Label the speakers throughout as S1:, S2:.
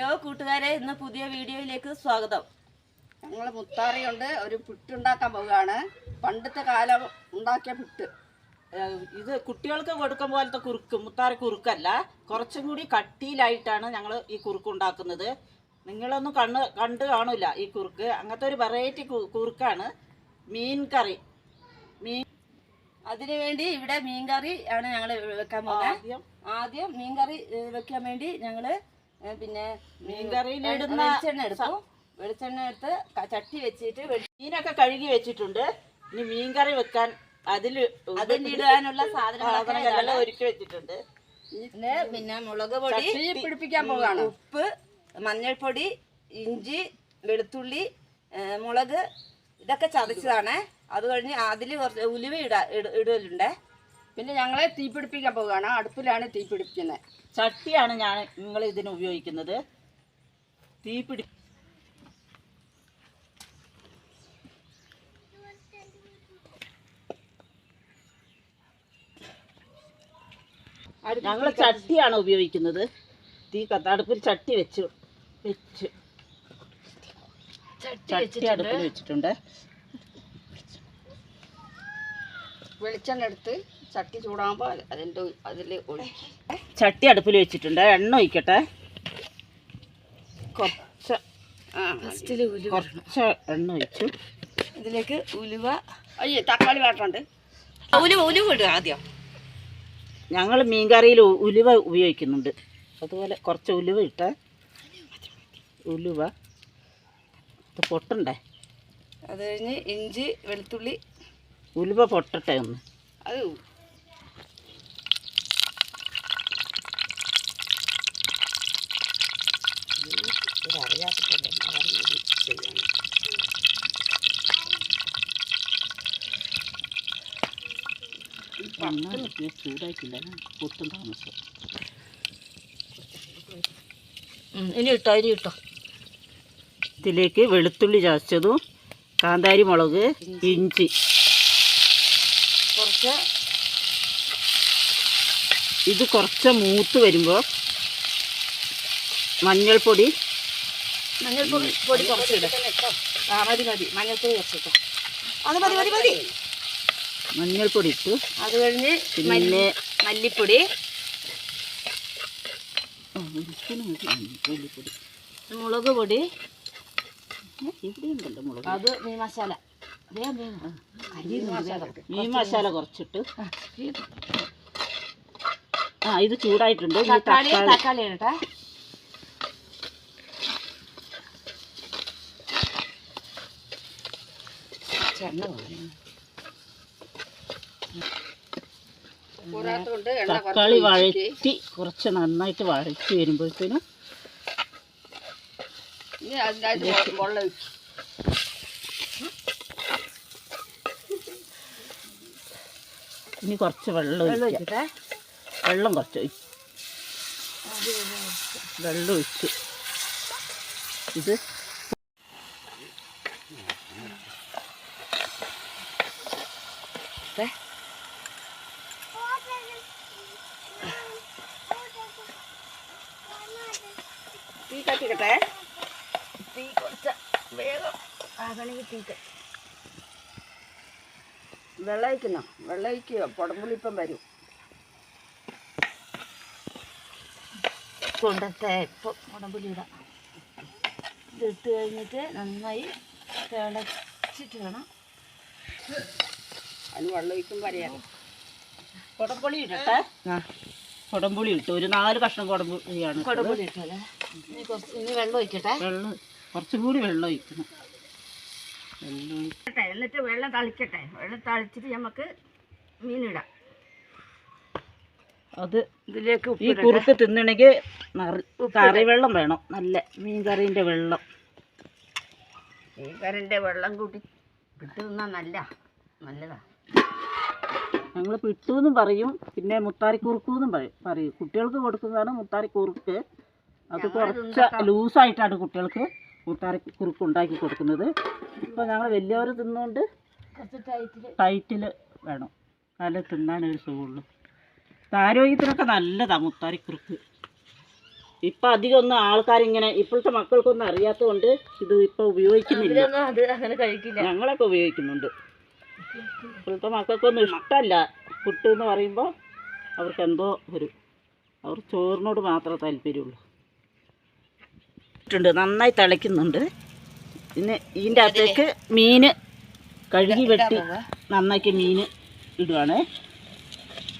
S1: Hello കൂട്ടുകാരെ ഇന്ന് പുതിയ വീഡിയോയിലേക്ക് സ്വാഗതം.
S2: ഞങ്ങൾ മുത്താറി കൊണ്ട് ഒരു പുട്ടുണ്ടാക്കാൻ പോവുകയാണ്. പണ്ടത്തെ കാലം ഉണ്ടാക്കിയ പുട്ട്.
S3: ഇത് കുട്ടികൾക്ക് കൊടുക്കും പോലത്തെ കുറുക്ക് മുത്താറി കുറുക്കല്ല. കുറച്ചും കൂടി കട്ടിയിലായിട്ടാണ് ഞങ്ങൾ ഈ കുറുക്ക് ഉണ്ടാക്കുന്നത്. നിങ്ങളൊന്നും കണ്ണ് കണ്ട് കാണില്ല ഈ കുറുക്ക്. അങ്ങനത്തെ ഒരു വെറൈറ്റി കുറുക്കാണ് മീൻ കറി. മീൻ
S1: അതിനു വേണ്ടി ഇവിടെ മീൻകറി ആണ് ഞങ്ങൾ വെക്കാൻ പോകുന്നത്
S3: ആദ്യം
S1: ആദ്യം മീൻകറി കറി വെക്കാൻ വേണ്ടി ഞങ്ങൾ പിന്നെ
S3: മീൻകറിയിൽ ഇടുന്ന
S1: വെളിച്ചെണ്ണ എടുക്കും വെളിച്ചെണ്ണ എടുത്ത് ചട്ടി വെച്ചിട്ട്
S3: മീനൊക്കെ കഴുകി വെച്ചിട്ടുണ്ട്. ഇനി മീൻ കറി വെക്കാൻ അതിൽ
S1: അതിലിടാനുള്ള സാധനങ്ങളൊക്കെ
S3: സാധനങ്ങളെല്ലാം. ഒരുക്കി വെച്ചിട്ടുണ്ട്.
S1: പിന്നെ പിന്നെ മുളക് പൊടി
S2: പിടിപ്പിക്കാൻ പോവാണ്
S1: ഉപ്പ് മഞ്ഞൾപ്പൊടി ഇഞ്ചി വെളുത്തുള്ളി മുളക് ഇതൊക്കെ ചതച്ചതാണ്. അത് കഴിഞ്ഞ് അതിൽ കുറച്ച് ഉലുവ ഇടാ ഇടലുണ്ട്.
S2: പിന്നെ ഞങ്ങളെ തീ പിടിപ്പിക്കാൻ പോവുകയാണ് അടുപ്പിലാണ് തീ പിടിപ്പിക്കുന്നത്
S3: ചട്ടിയാണ് ഞാൻ നിങ്ങൾ ഇതിന് ഉപയോഗിക്കുന്നത്. തീ പിടി ഞങ്ങൾ ചട്ടിയാണ് ഉപയോഗിക്കുന്നത്. തീ കത്ത അടുപ്പിൽ ചട്ടി വെച്ചു. വെച്ച്. ചട്ടി അടുപ്പിൽ വെച്ചിട്ടുണ്ട്.
S2: വെളിച്ചെണ്ണ എടുത്ത് ചട്ടി ചൂടാകുമ്പോൾ അതിന്റെ അതിൽ ഒഴിക്കും
S3: ചട്ടി അടുപ്പിൽ വെച്ചിട്ടുണ്ട്. എണ്ണ ഒഴിക്കട്ടെ. കുറച്ച് കുറച്ച് എണ്ണ ഒഴിച്ചു.
S1: ഇതിലേക്ക് ഉലുവ.
S2: അയ്യോ തക്കാളി വാട്ടുണ്ട്
S1: ഉലുവ ഉലുവ ഇടുക ആദ്യം.
S3: ഞങ്ങൾ മീൻകറിയിൽ ഉലുവ ഉപയോഗിക്കുന്നുണ്ട്. അതുപോലെ കുറച്ച് ഉലുവ ഇട്ട. ഉലുവ. ഇത് പൊട്ടണ്ടേ?
S1: അത് കഴിഞ്ഞ് ഇഞ്ചി വെളുത്തുള്ളി.
S3: ഉലുവ പൊട്ടട്ടെ ഒന്ന്.
S2: അത്
S3: എണ്ണ ചൂടായിട്ടില്ല പൊട്ടും താമസം
S1: ഇനി ഇട്ടോ ഇനി ഇട്ടോ.
S3: ഇതിലേക്ക് വെളുത്തുള്ളി ചതച്ചതും കാന്താരി മുളക് ഇഞ്ചി.
S1: കുറച്ച്
S3: ഇത് കുറച്ച് മൂത്ത് വരുമ്പോൾ മഞ്ഞൾപ്പൊടി.
S1: മഞ്ഞൾപ്പൊടി പൊടി കുറച്ച് ഇടും. ആ മതി മതി. മഞ്ഞൾപ്പൊടി കുറച്ചിട്ടോ അത് മതി മതി മതി.
S3: മഞ്ഞൾപ്പൊടി ഇട്ടു
S1: അത് കഴിഞ്ഞ്
S3: പിന്നെ
S1: മല്ലി- മല്ലിപ്പൊടി. മുളക് പൊടി.
S3: മുളക്
S1: അത് മീൻ മസാല.
S3: മീൻ. മസാല. കുറച്ചിട്ട്. ആ ഇത് ചൂടായിട്ടുണ്ട്.
S1: തക്കാളി
S3: തക്കാളി
S1: ഇടട്ടെ.
S3: എണ്ണ വേണം.
S2: പോരാത്തതുകൊണ്ട് എണ്ണ കുറച്ച്
S3: തക്കാളി വഴറ്റി കുറച്ച് നന്നായിട്ട് വഴറ്റി വരുമ്പോഴത്തേനും
S2: ഇനി
S3: കുറച്ച് വെള്ളം ഒഴിക്കാം. വെള്ളം കുറച്ച് ഒഴിച്ചു വെള്ളം ഒഴിച്ചു ഇത്
S1: ദേ.
S2: തീ കത്തിക്കട്ടെ
S1: തീ കുറച്ച് വേഗം ആകണമെങ്കിൽ വെള്ളയിക്കുന്നോ.
S2: വെള്ളം ഒഴിക്കുന്നോ ഇപ്പം പുടമ്പുളിപ്പം വരും.
S1: കൊണ്ടത്തെ ഇപ്പം ഉടമ്പുലി ഇടാം ഇതിട്ട് കഴിഞ്ഞിട്ട് നന്നായി തിളച്ചിട്ട് വേണം
S2: അതിന് വെള്ളം ഒഴിക്കുമ്പോൾ അറിയാം
S3: കുടംപുളി ഇടട്ടെ കുടംപുളി ഇട്ടു. ഒരു നാല് കഷ്ണം കുടംപുളിയാണ് കുടമ്പുളി
S1: കുടംപുലി ഇട്ടല്ലേ ഇനി കുറച്ച് ഇനി വെള്ളം ഒഴിക്കട്ടെ
S3: വെള്ളം കുറച്ചും കൂടി വെള്ളം ഒഴിക്കണം
S2: എന്നിട്ട് വെള്ളം തളിക്കട്ടെ. വെള്ളം തളിച്ചിട്ട് നമുക്ക് മീനിടാം.
S3: അത്
S2: ഇതിലേക്ക്
S3: ഈ കുറുക്ക് തിന്നണമെങ്കിൽ കറിവെള്ളം വേണം. നല്ല മീൻ കറീന്റെ വെള്ളം.
S2: മീൻ കറിന്റെ വെള്ളം കൂട്ടി ഇട്ട് തിന്നാ നല്ല നല്ലതാ.
S3: ഞങ്ങൾ പിട്ടൂന്നും പറയും. പിന്നെ മുത്താറി കുറുക്കൂന്നും പറയും. പറയും. കുട്ടികൾക്ക് കൊടുക്കുന്നതാണ് മുത്താരിക്കുറുക്ക്. അത് കുറച്ച് ലൂസായിട്ടാണ് കുട്ടികൾക്ക് മുത്താറി കുറുക്ക് ഉണ്ടാക്കി കൊടുക്കുന്നത് ഇപ്പോൾ ഞങ്ങൾ വലിയവർ തിന്നുകൊണ്ട്
S1: ടൈറ്റിൽ
S3: ടൈറ്റിൽ വേണം. നല്ല തിന്നാൻ ഒരു സുഖമുള്ളൂ ആരോഗ്യത്തിനൊക്കെ നല്ലതാണ് മുത്താരി കുറുക്ക്. ഇപ്പം അധികം ഒന്നും ആൾക്കാരിങ്ങനെ ഇപ്പോഴത്തെ മക്കൾക്കൊന്നും അറിയാത്തത് കൊണ്ട് ഇത് ഇപ്പം ഉപയോഗിക്കുന്നില്ല.
S1: അത് അങ്ങനെ കഴിക്കില്ല.
S3: ഞങ്ങളൊക്കെ ഉപയോഗിക്കുന്നുണ്ട്. ഇപ്പോഴത്തെ മക്കൾക്കൊന്നും ഇഷ്ടമല്ല പുട്ട് എന്ന് പറയുമ്പോൾ അവർക്ക് എന്തോ ഒരു അവർ ചോറിനോട് മാത്രമേ താല്പര്യമുള്ളൂ. ഉണ്ട് നന്നായി തിളയ്ക്കുന്നുണ്ട്. പിന്നെ ഇതിന്റെ അകത്തേക്ക് മീൻ കഴുകി വെട്ടി നന്നാക്കി മീൻ ഇടുവാണ്.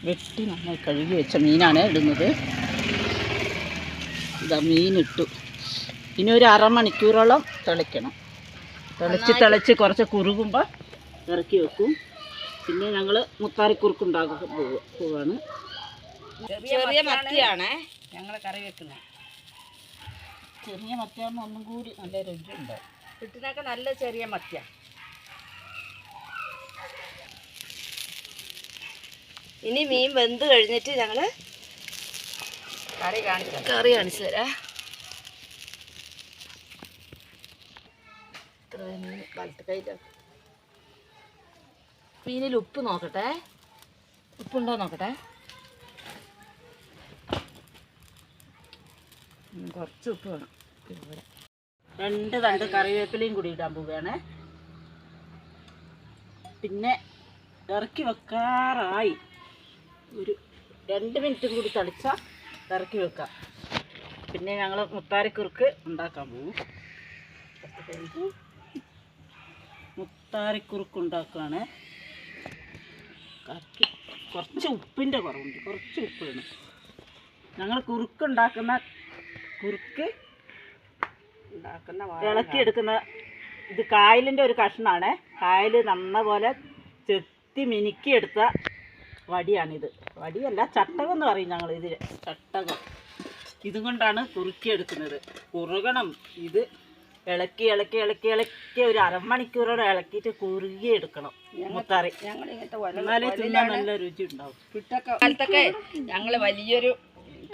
S3: വെട്ടി നന്നായി കഴുകി വെച്ച മീനാണ് ഇടുന്നത്. ഇതാ മീനിട്ടു ഇനി ഒരു അരമണിക്കൂറോളം തിളയ്ക്കണം. തിളച്ച് തിളച്ച് കുറച്ച് കുറുകുമ്പോൾ ഇറക്കി വെക്കും. പിന്നെ ഞങ്ങൾ മുത്താറിക്കുറുക്കുണ്ടാക്കാൻ പോവുക പോവാണ്.
S1: ചെറിയ മത്തിയാണ്
S2: ഞങ്ങൾ കറി വെക്കുന്നത്.
S3: ചെറിയ മത്തിയാകുമ്പോൾ ഒന്നും കൂടി നല്ല രുചിയുണ്ട്
S2: കിട്ടുന്നൊക്കെ നല്ല ചെറിയ മത്തിയ.
S1: ഇനി മീൻ വെന്ത് കഴിഞ്ഞിട്ട് ഞങ്ങൾ
S2: കറി കാണിക്കാം.
S1: കറി കാണിച്ചു തരാം.
S2: വലത്ത് കയ്യിലാണ്
S1: മീനിൽ ഉപ്പ് നോക്കട്ടെ. ഉപ്പുണ്ടോ നോക്കട്ടെ? കുറച്ച് ഉപ്പ് വേണം.
S3: രണ്ട് തണ്ട് കറിവേപ്പിലയും കൂടി ഇടാൻ പോവുകയാണ്. പിന്നെ ഇറക്കി വെക്കാറായി. ഒരു രണ്ട് മിനിറ്റും കൂടി തളിച്ചാൽ ഇറക്കി വെക്കാം. പിന്നെ ഞങ്ങൾ മുത്താരിക്കുറുക്ക് ഉണ്ടാക്കാൻ പോകും മുത്താരിക്കുറുക്ക് ഉണ്ടാക്കുകയാണ്. കറക്കി കുറച്ച് ഉപ്പിന്റെ കുറവുണ്ട്. കുറച്ച് ഉപ്പ് വേണം. ഞങ്ങൾ കുറുക്ക് ഉണ്ടാക്കുന്ന കുറുക്ക് ഇളക്കിയെടുക്കുന്ന ഇത് കായലിന്റെ ഒരു കഷ്ണമാണ് കായൽ നന്ന പോലെ ചെത്തി മിനുക്കിയെടുത്ത വടിയാണിത്. വടിയല്ല ചട്ടകം എന്ന് പറയും ഞങ്ങൾ ഇതിൽ ചട്ടകം. ഇതും കൊണ്ടാണ് കുറുക്കിയെടുക്കുന്നത്. കുറുകണം. ഇത് ഇളക്കി ഇളക്കി ഇളക്കി ഇളക്കി ഒരു അരമണിക്കൂറോടെ ഇളക്കിയിട്ട് കുറുകിയെടുക്കണം. മുത്താറി. എന്നാലേ തിന്നാൻ നല്ല രുചി ഉണ്ടാവും.
S2: കാലത്തൊക്കെ ഞങ്ങൾ വലിയൊരു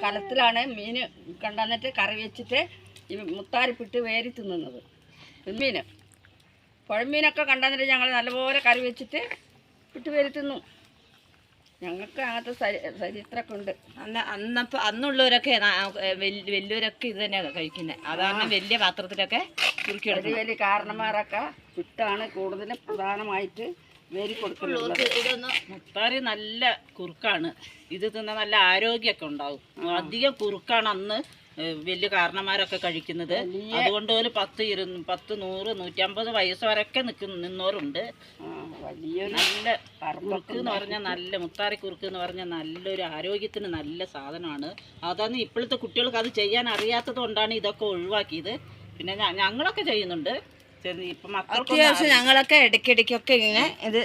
S2: കലത്തിലാണ് മീൻ കണ്ടെന്നിട്ട് കറി വെച്ചിട്ട് ഈ മുത്താരി പുട്ട് വേരി തിന്നുന്നത് മീൻ പുഴമീനൊക്കെ കണ്ടെന്നിട്ട് ഞങ്ങൾ നല്ലപോലെ കറി വെച്ചിട്ട് ഇട്ട് വേരി തിന്നു ഞങ്ങൾക്ക് അങ്ങനത്തെ ചരി- ചരിത്രമൊക്കെ ഉണ്ട്.
S1: അന്ന് അന്നപ്പോൾ അന്നുള്ളവരൊക്കെ വലിയവരൊക്കെ ഇത് തന്നെയാണ് കഴിക്കുന്നത് അതാണ് വലിയ പാത്രത്തിലൊക്കെ കുറുക്കി
S2: വലിയ വലിയ കാരണന്മാരൊക്കെ പുട്ടാണ് കൂടുതലും പ്രധാനമായിട്ട് വേരി കൊടുക്കുന്നത്
S3: മുത്താറി നല്ല കുറുക്കാണ്. ഇത് തിന്നാൽ നല്ല ആരോഗ്യമൊക്കെ ഉണ്ടാവും. അധികം കുറുക്കാണ് അന്ന് വലിയ കാരണന്മാരൊക്കെ കഴിക്കുന്നത്. അതുകൊണ്ട് ഒരു പത്ത് ഇരു പത്ത് നൂറ് നൂറ്റമ്പത് വയസ്സ് വരെയൊക്കെ നിൽക്കുന്ന നിന്നോരുണ്ട്
S2: വലിയ
S3: നല്ല കുറുക്ക് എന്ന് പറഞ്ഞാൽ നല്ല മുത്താറി കുറുക്ക് എന്ന് പറഞ്ഞാൽ നല്ലൊരു ആരോഗ്യത്തിന് നല്ല സാധനമാണ്. അതാണ് ഇപ്പോഴത്തെ കുട്ടികൾക്ക് അത് ചെയ്യാൻ അറിയാത്തത് കൊണ്ടാണ് ഇതൊക്കെ ഒഴിവാക്കിയത്. പിന്നെ ഞങ്ങളൊക്കെ ചെയ്യുന്നുണ്ട്. ഇപ്പം മക്കൾക്ക്
S1: ഞങ്ങളൊക്കെ ഇടയ്ക്കിടയ്ക്കൊക്കെ ഇങ്ങനെ ഇത്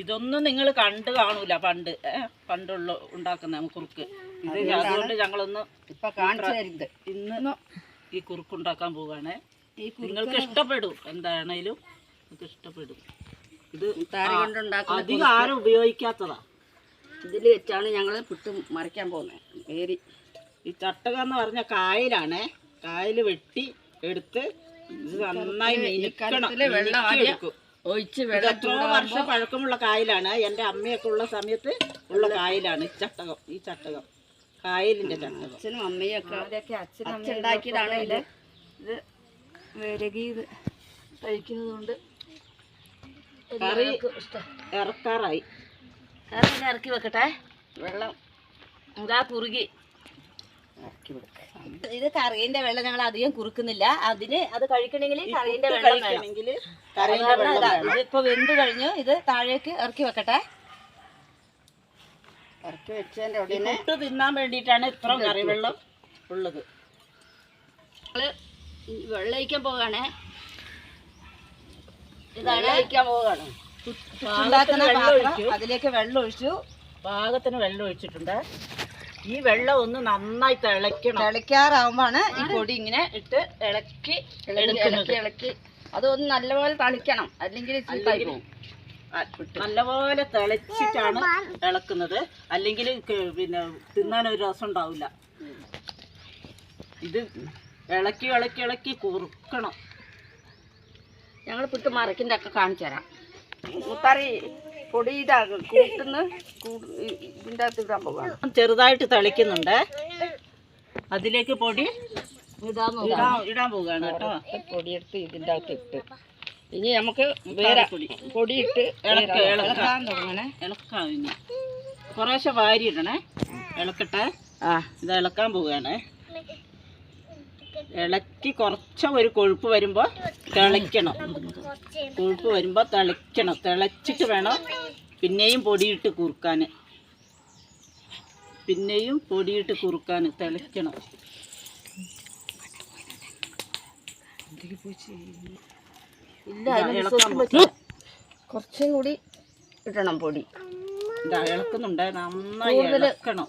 S3: ഇതൊന്നും നിങ്ങൾ കണ്ട് കാണൂല പണ്ട്. പണ്ടുള്ള ഉണ്ടാക്കുന്ന കുറുക്ക്. ഇത് അതുകൊണ്ട് ഞങ്ങളൊന്ന് ഇന്ന് ഈ കുറുക്ക് ഉണ്ടാക്കാൻ പോവാണേ. നിങ്ങൾക്ക് ഇഷ്ടപ്പെടും എന്താണേലും നിങ്ങൾക്ക് ഇഷ്ടപ്പെടും. ഇത് അധികം ആരും ഉപയോഗിക്കാത്തതാ.
S2: ഇതിൽ വെച്ചാണ് ഞങ്ങൾ പുട്ട് മറിക്കാൻ പോകുന്നത് ഏരി.
S3: ഈ ചട്ടക എന്ന് പറഞ്ഞ കായലാണ്. കായൽ വെട്ടി എടുത്ത് ഇത് നന്നായി
S2: വെള്ളം ആക്കി
S3: എടുക്കും.
S2: ഒഴിച്ച് വെള്ളം
S3: എത്രയോ വർഷം പഴക്കമുള്ള കായലാണ്. എന്റെ അമ്മയൊക്കെ ഉള്ള സമയത്ത് ഉള്ള കായലാണ് ഈ ചട്ടകം ഈ ചട്ടകം. കായലിന്റെ ചട്ടകം.
S2: അച്ഛനും അമ്മയൊക്കെ ഒക്കെ
S1: അവരൊക്കെ അച്ഛനും
S2: അച്ഛൻ ഉണ്ടാക്കിയതാണ് ഇത്.
S1: ഇത് വിരകി കഴിക്കുന്നതുകൊണ്ട്
S3: കറി ഇറക്കാറായി.
S1: ഇറക്കി വെക്കട്ടെ.
S2: വെള്ളം
S1: ഇതാ കുറുകി. ഇത് കറിയിന്റെ വെള്ളം ഞങ്ങൾ അധികം കുറുക്കുന്നില്ല. അതിന് അത് കഴിക്കണമെങ്കിൽ
S3: കറിയിന്റെ
S1: വെള്ളം വേണം. ഇതിപ്പോ വെന്ത് കഴിഞ്ഞു. ഇത് താഴേക്ക് ഇറക്കി വെക്കട്ടെ.
S2: ഇറക്കി ഉടനെ
S3: പുട്ട് തിന്നാൻ വേണ്ടിയിട്ടാണ് ഇത്ര കറിവെള്ളം ഉള്ളത്.
S2: വെള്ളം ഒഴിക്കാൻ പോവുകയാണേ.
S1: ഇതാണ്
S2: ഒഴിക്കാൻ
S1: പാത്രം അതിലേക്ക് വെള്ളം ഒഴിച്ചു.
S3: പാകത്തിന് വെള്ളം ഒഴിച്ചിട്ടുണ്ട്. ഈ വെള്ളം ഒന്ന് നന്നായി തിളയ്ക്കണം.
S1: തിളയ്ക്കാറാവുമ്പോഴാണ് ഈ പൊടി ഇങ്ങനെ ഇട്ട് ഇളക്കി
S2: ഇളക്കി ഇളക്കി അതൊന്ന് നല്ലപോലെ തളിക്കണം. അല്ലെങ്കിൽ
S3: നല്ലപോലെ തിളച്ചിട്ടാണ് ഇളക്കുന്നത്. അല്ലെങ്കിൽ പിന്നെ തിന്നാൻ ഒരു രസം ഉണ്ടാവില്ല. ഇത് ഇളക്കി ഇളക്കി ഇളക്കി കുറുക്കണം.
S2: ഞങ്ങൾ പുട്ട് മറക്കിന്റെ ഒക്കെ കാണിച്ചു തരാം മുത്താറി പൊടി ഇതാ കൂട്ടുന്ന. ഇതിന്റെ അകത്ത് ഇടാൻ
S3: ചെറുതായിട്ട് തളിക്കുന്നുണ്ട്. അതിലേക്ക് പൊടി
S2: ഇടാൻ
S3: ഇടാൻ പോവുകയാണ് കേട്ടോ.
S2: പൊടിയെടുത്ത് ഇതിന്റെ അകത്ത് ഇട്ട്. ഇനി നമുക്ക് വേറെ
S3: പൊടി
S2: പൊടിയിട്ട്
S3: ഇളക്ക ഇളക്ക.
S1: ഇളക്കാൻ തുടങ്ങണേ.
S3: ഇളക്കാം ഇനി. കുറേശ്ശെ വാരി ഇടണേ ഇളക്കട്ടെ.
S2: ആ
S3: ഇത് ഇളക്കാൻ പോവുകയാണ് ഇളക്കി കുറച്ച് ഒരു കൊഴുപ്പ് വരുമ്പോൾ തിളയ്ക്കണം. കൊഴുപ്പ് വരുമ്പോൾ തിളയ്ക്കണം. തിളച്ചിട്ട് വേണം പിന്നെയും പൊടിയിട്ട് കുറുക്കാൻ പിന്നെയും പൊടിയിട്ട് കുറുക്കാൻ തിളയ്ക്കണം.
S2: കുറച്ചും കൂടി ഇടണം പൊടി.
S3: ഇളക്കുന്നുണ്ട്. നന്നായി ഇളക്കണം.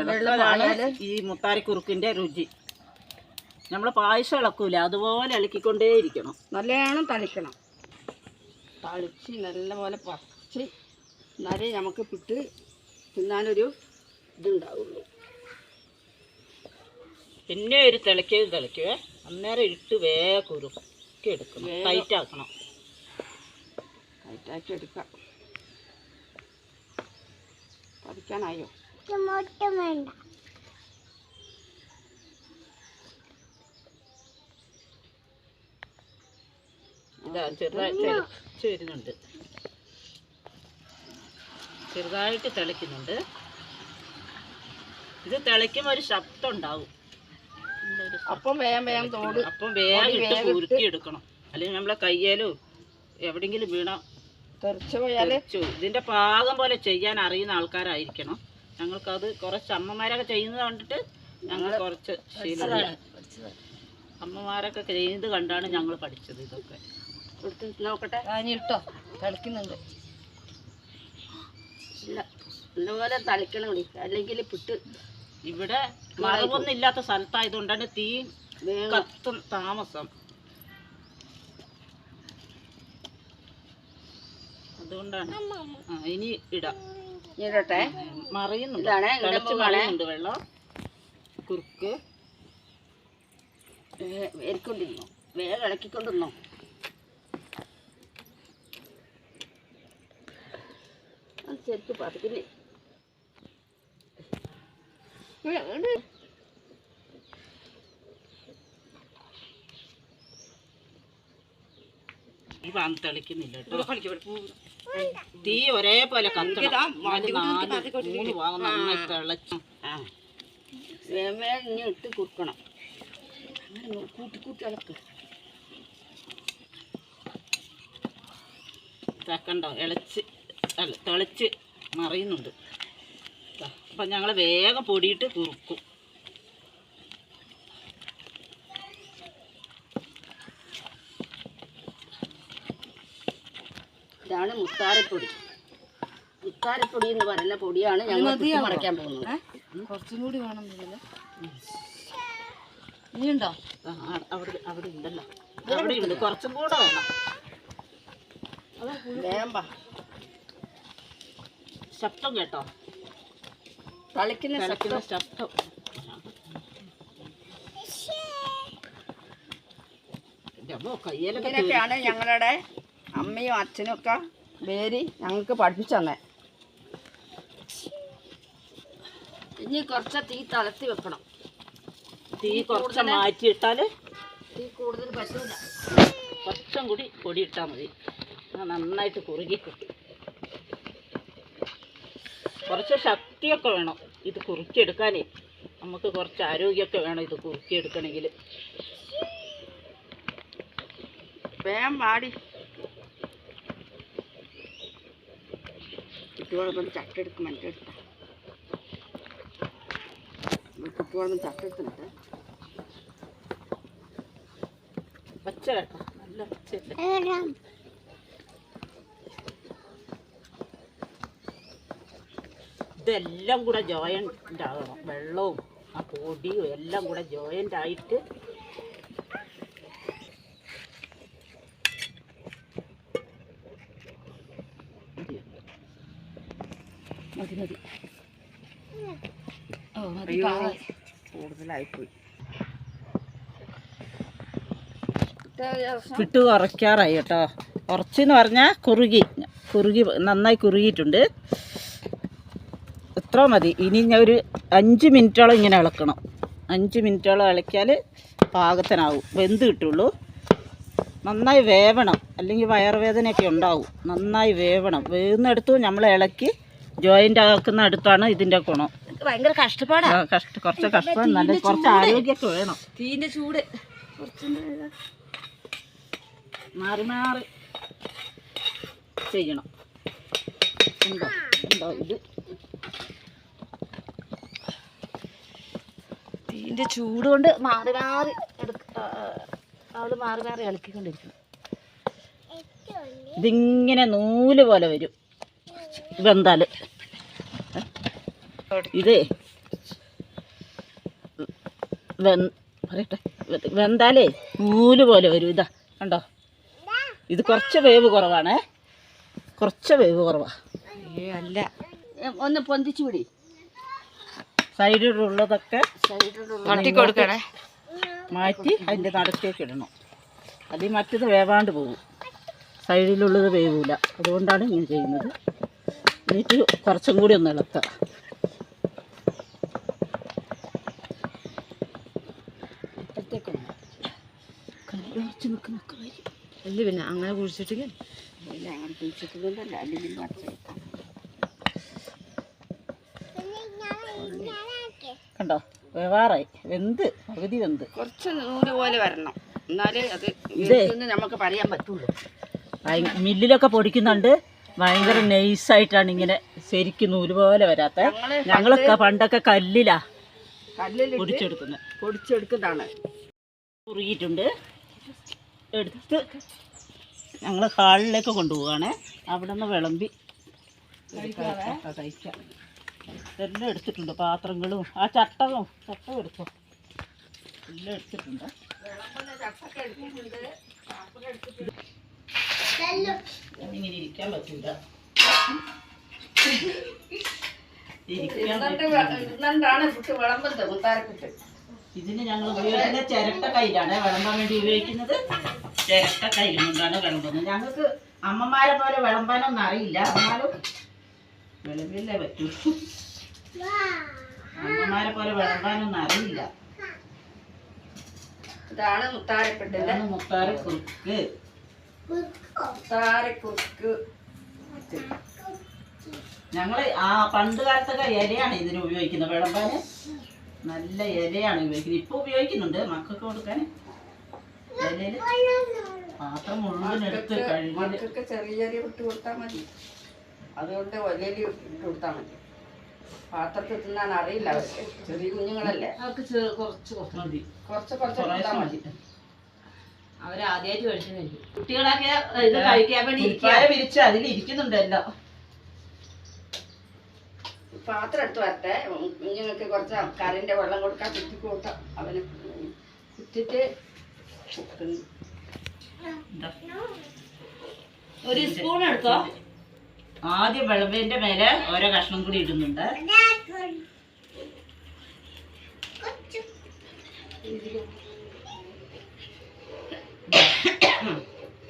S3: ഇളക്കലാണ് ഈ മുത്താരിക്കുറുക്കിന്റെ രുചി. നമ്മൾ പായസം ഇളക്കൂല അതുപോലെ ഇളക്കിക്കൊണ്ടേയിരിക്കണം.
S2: നല്ലോണം തളിക്കണം. തളിച്ച് നല്ലപോലെ പറിച്ച് എന്നാലേ നമുക്ക് പിട്ട് തിന്നാനൊരു ഇതുണ്ടാവുള്ളൂ.
S3: പിന്നെ ഒരു തിളക്കിയത് തിളയ്ക്കുവേ അന്നേരം ഇട്ട് വേഗം കുറുക്കി എടുക്കണം ടൈറ്റ് ആക്കണം
S2: ടൈറ്റാക്കി എടുക്കാം പഠിക്കാനായോ
S3: ഇതാ ചെറുതായി തിളച്ച് വരുന്നുണ്ട് ചെറുതായിട്ട് തിളയ്ക്കുന്നുണ്ട്. ഇത് തിളയ്ക്കുമ്പോൾ ഒരു ശബ്ദം ഉണ്ടാവും.
S2: അപ്പം വേഗം വേഗം തോട്
S3: അപ്പം വേഗം ഇട്ട് കുറുക്കി എടുക്കണം അല്ലെങ്കിൽ നമ്മളെ കയ്യേലും എവിടെയെങ്കിലും വീണ
S2: തെറിച്ചു പോയാൽ.
S3: ഇതിന്റെ പാകം പോലെ ചെയ്യാൻ അറിയുന്ന ആൾക്കാരായിരിക്കണം. ഞങ്ങൾക്കത് കുറച്ച് അമ്മമാരൊക്കെ ചെയ്യുന്നത് കണ്ടിട്ട് ഞങ്ങൾ കുറച്ച് ശീലമാണ് അമ്മമാരൊക്കെ ചെയ്യുന്നത് കണ്ടാണ് ഞങ്ങൾ പഠിച്ചത് ഇതൊക്കെ.
S2: എടുത്ത് നോക്കട്ടെ.
S1: ഇനി ഇട്ടോ. തളിക്കുന്നുണ്ട്.
S2: ഇല്ല. നല്ലപോലെ തളിക്കണം കൂടി അല്ലെങ്കിൽ പിട്ട്
S3: ഇവിടെ മറവൊന്നും ഇല്ലാത്ത സ്ഥലത്തായതുകൊണ്ടാണ് തീ കത്തും താമസം. അതുകൊണ്ടാണ്. ആ ഇനി ഇടാം.
S2: ഇടട്ടെ.
S3: മറിയുന്നുണ്ട്. മറിയുന്നുണ്ട് വെള്ളം. കുറുക്ക്.
S2: എരിക്കൊണ്ടിരുന്നു വേഗം ഇളക്കിക്കൊണ്ടിരുന്നോ. ശരിക്കും പതുക്കിന്.
S3: ഈ പാൻ തെളിക്കുന്നില്ല കേട്ടോ. തീ ഒരേപോലെ കത്തണം. മൂന്ന് ഭാഗം നന്നായി തിളച്ചു.
S2: ഇട്ട് കുറുക്കണം. അങ്ങനെ കൂട്ടി കൂട്ടി ഇളക്ക്
S3: തക്കണ്ടോ ഇളച്ച്. അല്ല തിളച്ച് മറിയുന്നുണ്ട്. അപ്പം ഞങ്ങൾ വേഗം പൊടിയിട്ട് കുറുക്കും.
S2: ഇതാണ് മുത്താരപ്പൊടി. മുത്താരപ്പൊടി എന്ന് പറയുന്ന പൊടിയാണ് ഞങ്ങൾ മടക്കാൻ പോകുന്നത്.
S1: കുറച്ചും കൂടി വേണം ഇനിയുണ്ടോ?
S3: അവിടെ അവിടെ ഉണ്ടല്ലോ. അവിടെ ഉണ്ട്. കുറച്ചും കൂടെ വേണം.
S2: വേമ്പ.
S3: ശബ്ദം കേട്ടോ.
S2: തളിക്കുന്ന
S3: ശബ്ദം. ശബ്ദം.
S2: ഇങ്ങനെയൊക്കെയാണ് ഞങ്ങളുടെ അമ്മയും അച്ഛനും ഒക്കെ വേരി ഞങ്ങൾക്ക് പഠിപ്പിച്ചു തന്നെ. ഇനി കുറച്ച് തീ തളർത്തി വെക്കണം.
S3: തീ കുറച്ച് മാറ്റിയിട്ടാൽ
S2: തീ കൂടുതൽ പറ്റില്ല
S3: കുറച്ചും കൂടി പൊടി ഇട്ടാൽ മതി നന്നായിട്ട് കുറുകി കിട്ടും. കുറച്ച് ശക്തിയൊക്കെ വേണം ഇത് കുറുക്കിയെടുക്കാനേ. നമുക്ക് കുറച്ച് ആരോഗ്യമൊക്കെ വേണം ഇത് കുറുക്കിയെടുക്കണമെങ്കിൽ.
S2: വേം പാടി കുട്ടികളൊന്നും ചട്ടെടുക്കും എന്റെ എടുത്ത കുട്ടികളൊന്നും ചട്ട എടുത്തിട്ട്
S3: പച്ച കേട്ടോ നല്ല പച്ചയല്ലേ ഇതെല്ലാം കൂടെ ജോയിന്റ് ആകണം വെള്ളവും ആ പൊടിയും എല്ലാം കൂടെ ജോയിന്റ് ആയിട്ട്
S2: മതി മതി.
S1: ഓ
S2: കൂടുതലായിപ്പോയി.
S3: കുറയ്ക്കാറായി കേട്ടോ. കുറച്ചെന്ന് പറഞ്ഞാൽ കുറുകി കുറുകി നന്നായി കുറുകിയിട്ടുണ്ട്. ഇത്ര മതി. ഇനി ഞാൻ ഒരു അഞ്ച് മിനിറ്റോളം ഇങ്ങനെ ഇളക്കണം. അഞ്ച് മിനിറ്റോളം ഇളക്കിയാൽ പാകത്തിനാവും. വെന്ത് കിട്ടുള്ളൂ. നന്നായി വേവണം. അല്ലെങ്കിൽ വയറുവേദനയൊക്കെ ഉണ്ടാവും. നന്നായി വേവണം. വേവുന്നെടുത്തു നമ്മൾ ഇളക്കി ജോയിന്റ് ആക്കുന്ന അടുത്താണ് ഇതിന്റെ ഗുണം.
S1: ഭയങ്കര കഷ്ടപ്പാടാണ്
S3: കഷ്ടം കഷ്ട കുറച്ച് കഷ്ടം നല്ല കുറച്ച് ആരോഗ്യമൊക്കെ വേണം.
S1: തീന്റെ ചൂട്.
S3: മാറി മാറി. ചെയ്യണം. ഉണ്ടോ? ഉണ്ടോ ഇത്?
S1: തീന്റെ ചൂട് കൊണ്ട് മാറി മാറി എടുക്ക ആ, അവൾ മാറി മാറി ഇളക്കിക്കൊണ്ടിരിക്കും
S3: ഇതിങ്ങനെ നൂൽ പോലെ വരും. വെന്താൽ ഇതേ പറയട്ടെ. വെന്താലേ നൂൽ പോലെ വരും. ഇതാ കണ്ടോ? ഇത് കുറച്ച് വേവ് കുറവാണേ. കുറച്ച് വേവ് കുറവാ.
S1: ഏ അല്ല.
S2: ഒന്ന് പൊന്തിച്ചു പിടി.
S3: സൈഡിലുള്ളതൊക്കെ
S1: തട്ടി കൊടുക്കണേ
S3: മാറ്റി അതിന്റെ നടുക്കേക്ക് ഇടണം. അല്ലെങ്കിൽ മറ്റത് വേവാണ്ട് പോകും. സൈഡിലുള്ളത് വേവില്ല അതുകൊണ്ടാണ് ഇങ്ങനെ ചെയ്യുന്നത്. എന്നിട്ട് കുറച്ചും കൂടി ഒന്ന് ഇളക്കുക. കല്ലുറച്ച് നിൽക്കുന്ന
S1: പിന്നെ അങ്ങനെ കുഴിച്ചിട്ടില്ല?
S2: അങ്ങനെ കുഴിച്ചിട്ടുകൊണ്ടല്ല അല്ലെങ്കിൽ
S3: കണ്ടോ വേവാറായി വെന്ത് പകുതി വെന്ത്
S2: കുറച്ച് നൂൽ പോലെ വരണം എന്നാലേ അത്
S3: ഇതേ.
S2: നമുക്ക് പറയാൻ പറ്റുള്ളൂ
S3: മില്ലിലൊക്കെ പൊടിക്കുന്നുണ്ട് ഭയങ്കര നൈസായിട്ടാണ് ഇങ്ങനെ ശരിക്കും നൂൽ പോലെ വരാത്ത
S2: ഞങ്ങൾ
S3: ഞങ്ങളൊക്കെ പണ്ടൊക്കെ കല്ലിലാ
S2: കല്ലിൽ
S3: പൊടിച്ചെടുക്കുന്നത്
S2: പൊടിച്ചെടുക്കുന്നതാണ്
S3: കുറുകിയിട്ടുണ്ട് എടുത്ത് ഞങ്ങൾ ഹാളിലേക്ക് കൊണ്ടുപോവാണ് അവിടെ നിന്ന് വിളമ്പി കഴിക്കാം എല്ലാം എടുത്തിട്ടുണ്ട് പാത്രങ്ങളും ആ ചട്ടവും ചട്ടവും എടുത്തു. എല്ലാം എടുത്തിട്ടുണ്ട്. ഇങ്ങനെ ഇരിക്കാൻ ഇതിന് ഞങ്ങൾ ഉപയോഗിക്കുന്ന ചിരട്ട കയ്യിലാണ് വിളമ്പാൻ വേണ്ടി ഉപയോഗിക്കുന്നത്. ചിരട്ട കയ്യിൽ കൊണ്ടാണ് വിളമ്പുന്നത്. ഞങ്ങൾക്ക് അമ്മമാരെ പോലെ വിളമ്പാനൊന്നും അറിയില്ല. എന്നാലും വിളമ്പില്ലേ പറ്റൂ. അമ്മമാരെ പോലെ വിളമ്പാനൊന്നും അറിയില്ല.
S2: ഇതാണ് മുത്താരക്കുട്ടിന്റെ
S3: ഇതാണ് മുത്താറ് കുറുക്ക്
S2: മുത്താരക്കുറുക്ക്.
S3: ഞങ്ങൾ ആ പണ്ട് കാലത്തൊക്കെ ഇലയാണ് ഇതിന് ഉപയോഗിക്കുന്നത്. വിളമ്പാന് നല്ല ഇലയാണ് ഉപയോഗിക്കുന്നത്. ഇപ്പൊ ഉപയോഗിക്കുന്നുണ്ട്. മക്കൾക്ക് കൊടുക്കാൻ ഇലയിൽ പാത്രം മുഴുവൻ എടുത്ത് കഴുകി
S2: ചെറിയ ചെറിയ വിട്ട് കൊടുത്താൽ മതി. അതുകൊണ്ട് വലിയ ഇട്ട് കൊടുത്താൽ മതി. പാത്രത്തിൽ തിന്നാൻ അറിയില്ല അവർക്ക്. ചെറിയ കുഞ്ഞുങ്ങളല്ലേ.
S3: അവർക്ക് കുറച്ച് കുറച്ച് മതി.
S2: കുറച്ച് കുറച്ച് കൊടുത്താൽ മതി.
S1: അവരാദ്യമായിട്ട്
S3: കുട്ടികളൊക്കെ ഇത് കഴിക്കാൻ വേണ്ടി ഇരിക്കാതെ വിരിച്ച് അതിൽ ഇരിക്കുന്നുണ്ട്
S2: പാത്രം എടുത്ത് വരട്ടെ. കുഞ്ഞുങ്ങൾക്ക് കുറച്ച് കറിന്റെ വെള്ളം കൊടുക്കാൻ കുത്തി കൂട്ടാം. അവന് കുത്തിട്ട്
S1: ഒരു സ്പൂൺ എടുത്തോ?
S3: ആദ്യം വിളമ്പിന്റെ മേലെ ഓരോ കഷ്ണം കൂടി ഇടുന്നുണ്ട്.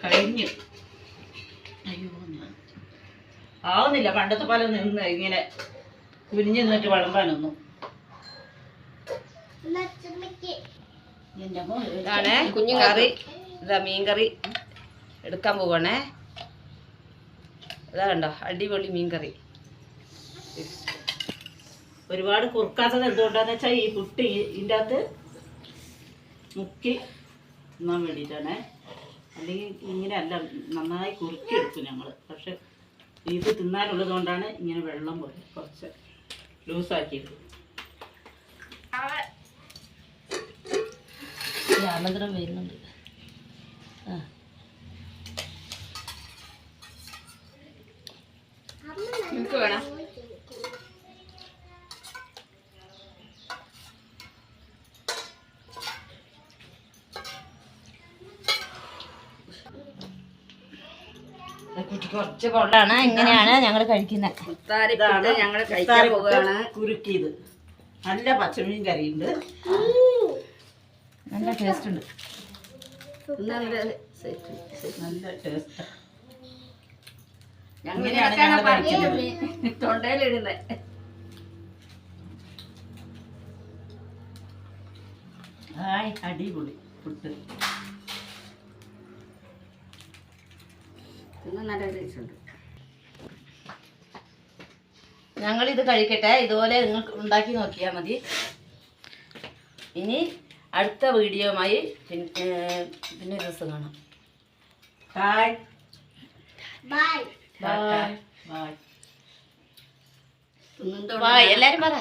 S3: കഴിഞ്ഞു. അയ്യോ ആവുന്നില്ല. പണ്ടത്തെ പോലെ നിന്ന് ഇങ്ങനെ കുനിഞ്ഞു നിന്നിട്ട് വിളമ്പാനൊന്നും.
S1: ഇതാണ്. കറി. ഇതാ മീൻ കറി എടുക്കാൻ പോവാണേ. ഇതാ കണ്ടോ അടിപൊളി മീൻ കറി
S3: ഒരുപാട് കുറുക്കാത്തത് എന്തുകൊണ്ടാന്ന് വെച്ചാൽ ഈ കുട്ടി ഇതിന്റെ അകത്ത് മുക്കി തിന്നാൻ വേണ്ടിയിട്ടാണ്. അല്ലെങ്കിൽ ഇങ്ങനെ അല്ല നന്നായി കുറുക്കി എടുക്കും ഞങ്ങൾ പക്ഷെ ഇത് തിന്നാനുള്ളത് കൊണ്ടാണ് ഇങ്ങനെ വെള്ളം പോലെ കുറച്ച് ലൂസാക്കിയത്.
S1: രാമചന്ദ്രൻ വരുന്നുണ്ട്. ആ. കുറച്ച് കൊണ്ടാണ് ഇങ്ങനെയാണ് ഞങ്ങൾ കഴിക്കുന്നത്.
S2: മുത്താരിപ്പിട്ട് ഞങ്ങൾ കഴിക്കാൻ പോവുകയാണ്.
S3: കുരുക്കിയത്. നല്ല പച്ചമീൻ കറിയുണ്ട്.
S1: നല്ല ടേസ്റ്റ് ഉണ്ട്.
S3: നല്ല ടേസ്റ്റ്
S2: ഞങ്ങനെയാണ്
S3: ഞങ്ങൾ
S2: തൊണ്ടയിലിടുന്നത്
S3: അടിപൊളി. പുട്ട്.
S2: ഇന്ന് നല്ല ടേസ്റ്റ് ഉണ്ട്.
S1: ഞങ്ങളിത് കഴിക്കട്ടെ. ഇതുപോലെ നിങ്ങൾ ഉണ്ടാക്കി നോക്കിയാൽ മതി. ഇനി അടുത്ത വീഡിയോയുമായി പിന്നെ പിന്നെ ഒരു ദിവസം കാണാം.
S3: Bye
S1: bye
S3: bye
S2: bye
S1: bye എല്ലാരും പറ.